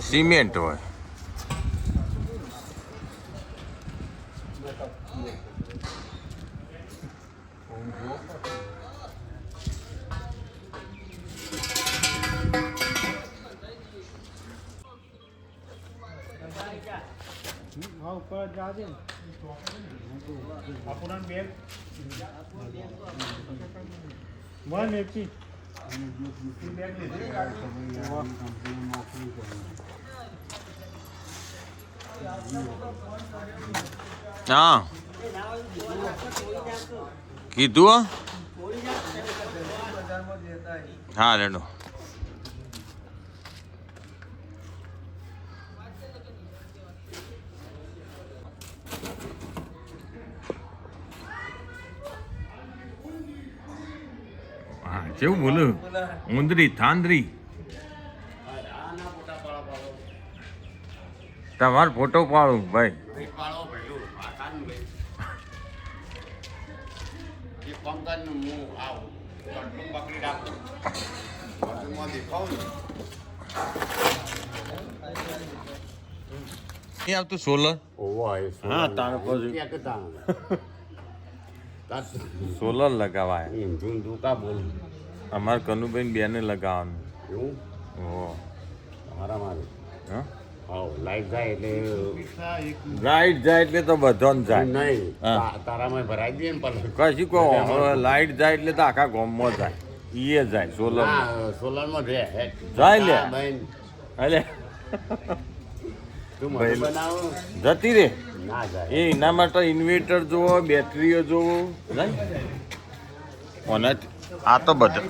Cement હોય. હા ઉપર હા કીધું હો? રેડો કેવું બોલું? મુંદરી થાંદરી તમારો ફોટો પાડું ભાઈ. એ આવતું સોલર? ઓવા હા, તાણ પછી. તાર સોલર લગાવાય. એમ જોઈને તું કા બોલ. અમારે કનુબેન બેને લગાવવાનું. એવું? ઓ. મારા મારે. હા? લાઈટ જાય એટલે લાઈટ જાય એટલે તો બધો જાય. નહીં. તારામાં ભરાઈ દે ને પણ કશું કહો લાઈટ જાય એટલે તો આખા ગામમાં જાય. ઈએ જાય સોલર સોલરમાં રહે જાય લે. બનાવ. જતી રે. ના જાય. એ એના માટે ઇન્વર્ટર જોવો બેટરીઓ જોવો. જાય. અને આ તો બધા.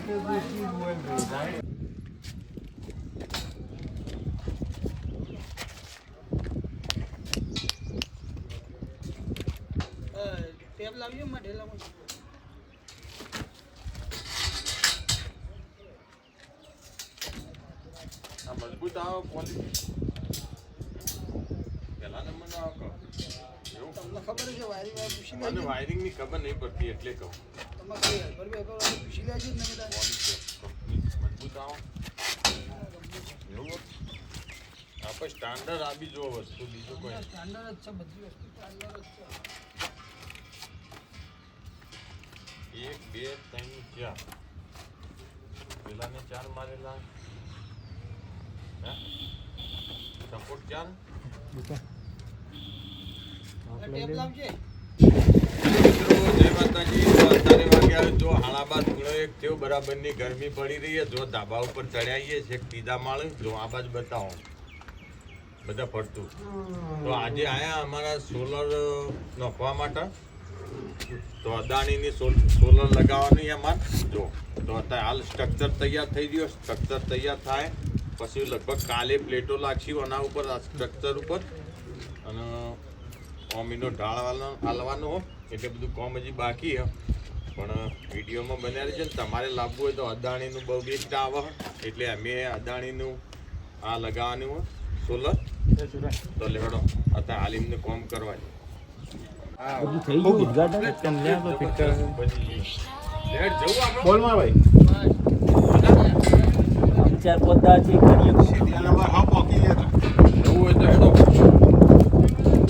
ટેપ લાવ્યો આ મજબૂત આવે ક્વોલિટી પહેલા નંબરનો આવે એવું? તમને ખબર છે વાયરિંગ વાયર પૂછી મને લેજો વાયરિંગની ખબર નહીં પડતી એટલે કહું. તમે કઈ હેલ્પર બેલ્પર વાળું પૂછી લેજો ને બધા ક્વોલિટી મજબૂત આવો એવું આપણે સ્ટાન્ડર્ડ આપી જો વસ્તુ બીજું કોઈ સ્ટાન્ડર્ડ જ છે બધી વસ્તુ સ્ટાન્ડર્ડ જ છે એક બે ત્રણ ચાર પેલાને ચાર મારેલા હે સપોર્ટ ચાર ટેપ લાવજે. જય માતાજી એક થયો, બરાબરની ગરમી પડી રહી જો ધાબા ઉપર ચડાઈએ છે ત્રીજા માળે, જો આ બાજુ બતાવો. બધા ફરતું. તો આજે આયા અમારા સોલર નખવા માટે. તો સોલર લગાવવાની અમારે. જો, તો અત્યારે હાલ સ્ટ્રક્ચર તૈયાર થઈ ગયો સ્ટ્રક્ચર તૈયાર થાય. પછી લગભગ કાલે પ્લેટો લાગશે આના ઉપર સ્ટ્રક્ચર ઉપર. અને ઓમીનો ઢાળવાનો હાલવાનો હો. એટલે બધું કોમ હજી બાકી હ પણ વિડીયોમાં બન્યા છે ને તમારે લાવવું હોય તો અદાણીનું બહુ બેસ્ટ આવે. એટલે અમે અદાણીનું આ લગાવવાનું સોલર. તો લેવડો અત્યારે હાલ કોમ કરવાની. થઈ ગયું ઉદઘાટન તમને આપણે ફિટ કરે આપણે બોલમાં ભાઈ. ચાર પોતા છે કરીએ જવું હોય તો હેડો.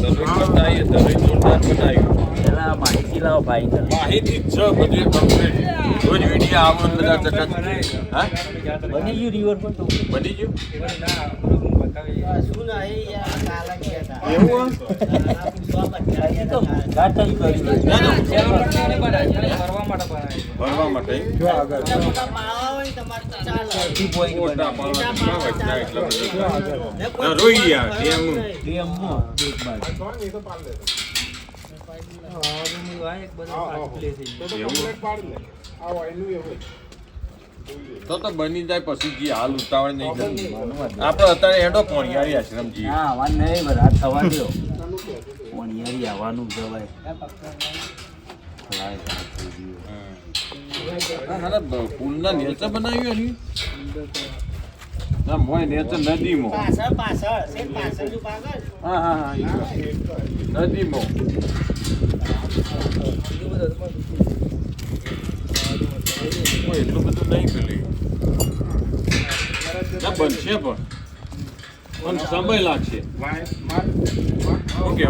બતાવીએ જોરદાર બનાવ્યું લાવો ભાઈ માહિતી છે બધી કમ્પ્લીટ રોજ વીડિયો આવે ને બધા ચટક હા? બની ગયું રિવર પર તો. બની ગયું? શું એ યાર કાલા ગયા હતા એવું એ તો ભરવા માટે મોટા માળા હોય ને તો કેટલા. તો તો બની જાય પછી જી હાલ ઉતાવળ નહીં કરી આપણે અત્યારે એડો પોણિયારી આશ્રમ જઈએ ના આવવાનું નહીં બધા થવા દો પણ આવવાનું જવાય. હા, હારા બ- બનાવ્યું એની? ના મોય નેચે નદીમાં. પાછળ પાછળ. પાછળ હા હા હા નદીમાં. એટલું બધું નહીં પેલી બનશે પણ પણ સમય લાગશે ઓકે.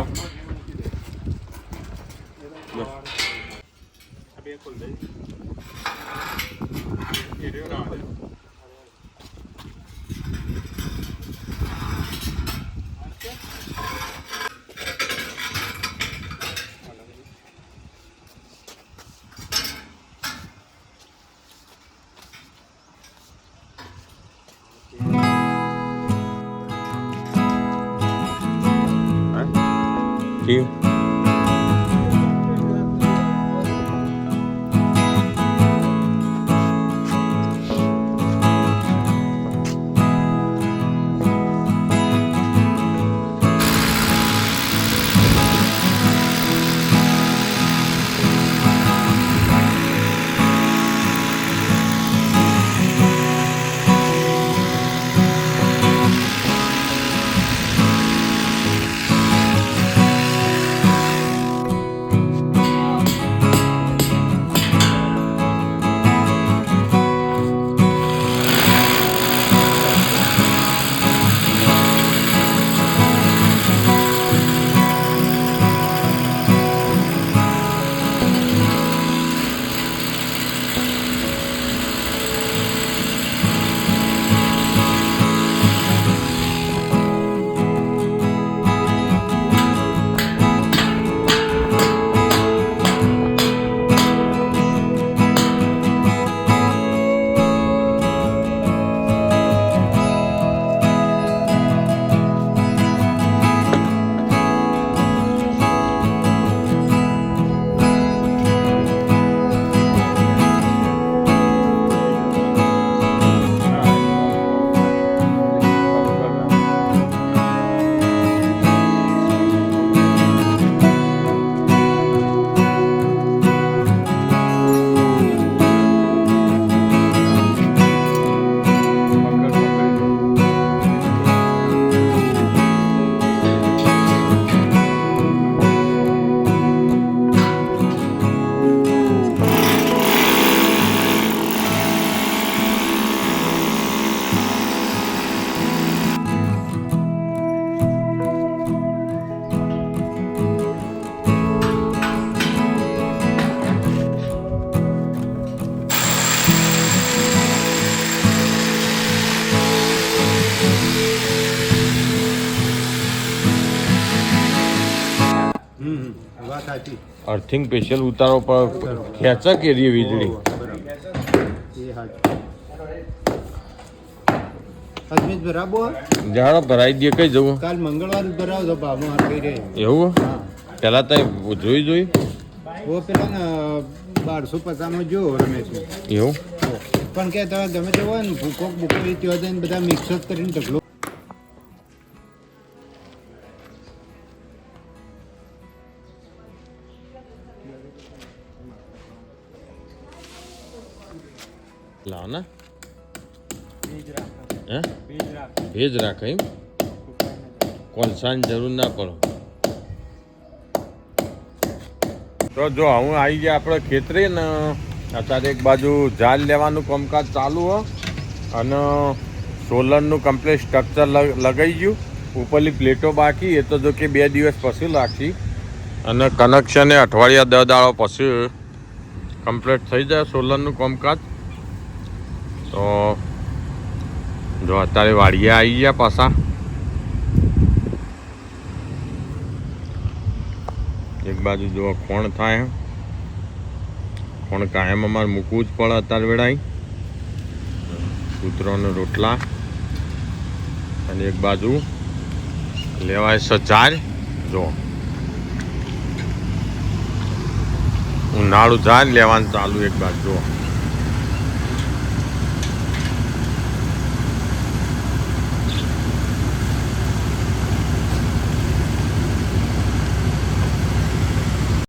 you. વાત સાચી. અર્થિંગ સ્પેશિયલ ઉતારો પર ખેંચા એરી વીજળી. અજમેશ ભરાબો જાડો ભરાઈ દે કઈ જવું. કાલ મંગળવાર ભરાવજો ભાવમાં હાથ કહી રહે. એવું? પેલા તો જોઈ જોઈ. ઓ પેલા ને બારસો પચાસમાં જો રમેશ એવું? પણ કે તમે ગમે તે હોય ને ભૂકો એ ત્યાં જઈને બધા મિક્સ કરીને ઢગલો લાવ ને હે? ભેજ રાખે. એમ? કોલસાની જરૂર ના પડે. તો જો હું આવી ગયા આપણે ખેતરે ને અત્યારે એક બાજુ જાલ લેવાનું કામકાજ ચાલુ હો. અને સોલરનું કમ્પ્લીટ સ્ટ્રક્ચર લગાઈ ગયું. ઉપરની પ્લેટો બાકી એ તો જો કે બે દિવસ પછી લાગશે અને કનેક્શન એ અઠવાડિયા દસ દાડો પછી કમ્પ્લીટ થઈ જાય સોલરનું કામકાજ. તો જો અત્યારે વાડિયા આવી ગયા પાછા. એક બાજુ જો કોણ થાય કોણ કાયમ અમારે મૂકવું જ પડે અત્યારે વેળાય કૂતરોને રોટલા. અને એક બાજુ લેવાય સચાર જો. ઉનાળું જાય લેવાનું ચાલુ એક બાજુ જો